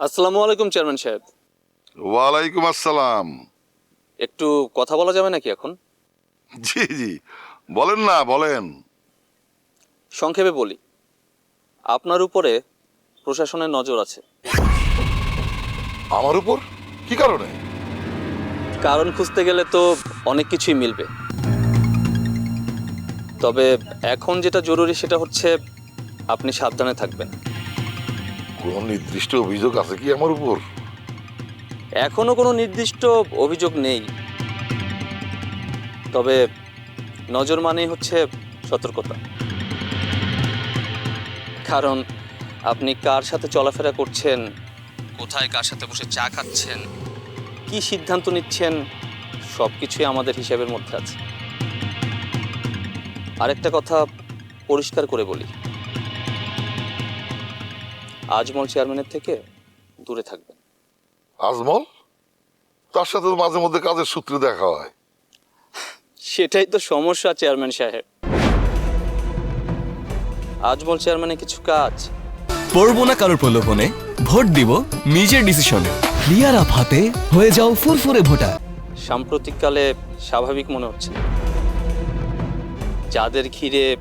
আসসালামু আলাইকুম চেয়ারম্যান সাহেব। ওয়ালাইকুম আসসালাম। একটু কথা বলা যাবে নাকি এখন? জি জি। বলেন না বলেন। সংক্ষেপে বলি আপনার উপরে প্রশাসনের নজর আছে। আমার উপর? কি কারণে? কারণ খুঁজতে গেলে তো অনেক কিছুই মিলবে। তবে এখন যেটা জরুরি সেটা হচ্ছে আপনি সাবধানে থাকবেন। কোন নির্দিষ্ট অভিযোগ আছে কি আমার উপর? এখনও কোনো নির্দিষ্ট অভিযোগ নেই। তবে নজর মানেই হচ্ছে সতর্কতা। কারণ আপনি কার সাথে চলাফেরা করছেন? কোথায় কার সাথে বসে চা খাচ্ছেন? কি সিদ্ধান্ত নিচ্ছেন? সব কিছুই আমাদের হিসাবের মধ্যে আছে। আরেকটা কথা পরিষ্কার করে বলি। আজমল চেয়ারম্যানের থেকে দূরে থাকবেন। আজমল? তার সাথে তো মাঝে মধ্যে কাজের সূত্রে দেখা হয়। সেটাই তো সমস্যা চেয়ারম্যান সাহেব। আজমল চেয়ারম্যানের কিছু কাজ। পড়ব না কারোর প্রলোভনে ভোট দিব নিজের ডিসিশনে ক্লিয়ার আপ হাতে হয়ে যাও ফুরফুরে ভোটার। সাম্প্রতিককালে স্বাভাবিক মনে হচ্ছে। যাদের ঘিরে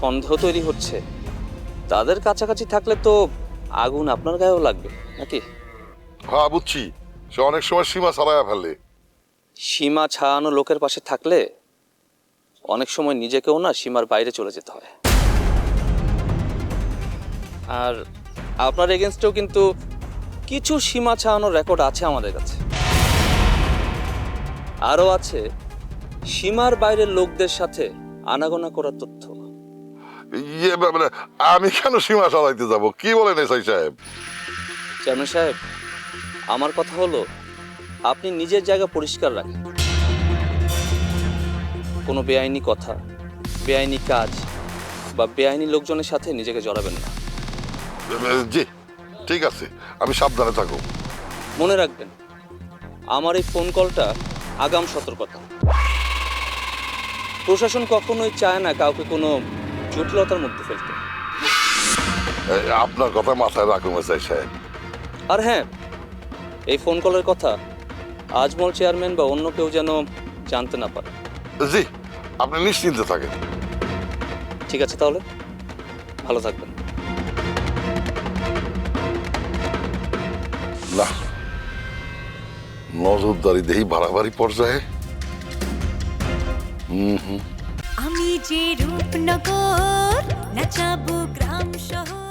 সন্দেহ তৈরি হচ্ছে তাদের কাছাকাছি থাকলে তো আগুন আপনার গায়েও লাগবে নাকি? হ্যাঁ বুঝছি। সে অনেক সময় সীমা ছাড়াইয়া ফেলে। সীমা ছাড়ানো লোকের পাশে থাকলে অনেক সময় নিজেকেও না সীমার বাইরে চলে যেতে হয়। আর আপনার এগেনস্টেও কিন্তু কিছু সীমা ছাড়ানোর রেকর্ড আছে আমাদের কাছে। আরও আছে সীমার বাইরের লোকদের সাথে আনাগোনা করার তথ্য। ইয়ে মানে আমি কেন সীমা চালাইতে যাব? কি বলেন এসআই সাহেব? চেয়ারম্যান সাহেব আমার কথা হলো আপনি নিজের জায়গা পরিষ্কার রাখেন। কোনো বেআইনি কথা বেআইনি কাজ বা বেআইনি লোকজনের সাথে নিজেকে জড়াবেন না। জি ঠিক আছে আমি সাবধানে থাকো মনে রাখবেন আমার এই ফোন কলটা আগাম সতর্কতা। প্রশাসন কখনোই চায় না কাউকে কোনো জটিলতার মধ্যে ফেলতে। আপনার কথা মাথায় রাখুন এসআই সাহেব। আর হ্যাঁ এই ফোন কলের কথা আজমল চেয়ারম্যান বা অন্য কেউ যেন জানতে না পারে। জি আপনি নিশ্চিন্তে থাকেন। ঠিক আছে তাহলে ভালো থাকবেন। না নজরদারি দেহি বাড়াবাড়ি পর্যায়ে। হুম হুম। আমি যে রূপনগর নাচাবো গ্রাম শহর।